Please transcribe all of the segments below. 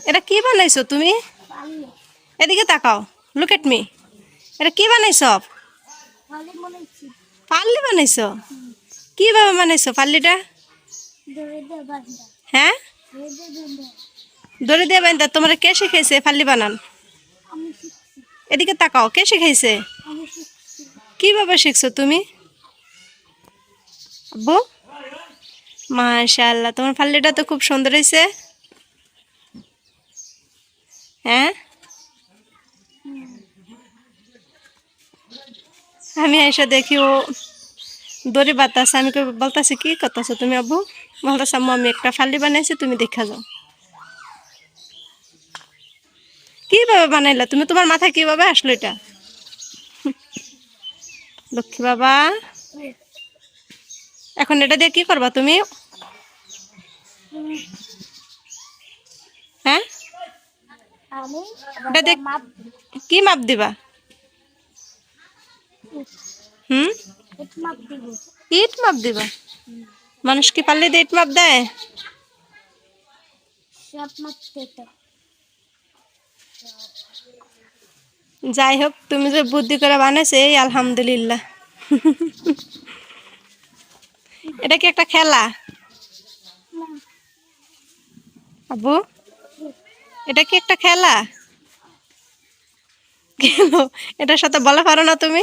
এটা কি বানাইছো তুমি? এদিকে তাকাও লুক এট মি এটা কি বানাইছো পাল্লি বানাইছো? কীভাবে বানাইছো পাল্লিটা? হ্যাঁ? দৌড়ে দিয়ে বান্ধা তোমার কে শিখাইছে পাল্লি বানান? এদিকে তাকাও, কে শিখাইছে? কীভাবে শিখছো তুমি? আব্বু? মাশাআল্লাহ তোমার পাল্লিটা তো খুব সুন্দর হয়েছে হ্যাঁ? আমি এসে দেখি ও দড়ি বাতাস আমি বলতাছি কি করতেছো তুমি আব্বু? বলতেছ আম্মু আমি একটা ফাল্লি বানাইছি তুমি দেখা যাও। কীভাবে বানাইলা? তুমি তোমার মাথায় কীভাবে আসলো এটা? লক্ষ্মী বাবা এখন এটা দিয়ে কি করবা তুমি? হ্যাঁ? কি মাপ দিবা? ইট মাপ দিবা। মানুষ কি পারলে ইট মাপ দেয়? যাই হোক, তুমি যে বুদ্ধি করে বানাইছো, এই আলহামদুলিল্লাহ। এটা কি একটা খেলা? আব্বু এটা কি একটা খেলা? কেন? এটার সাথে বলা পারো না তুমি?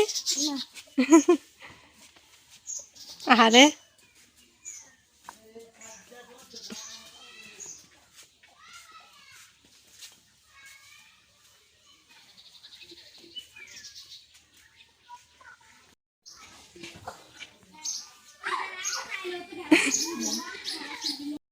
আরে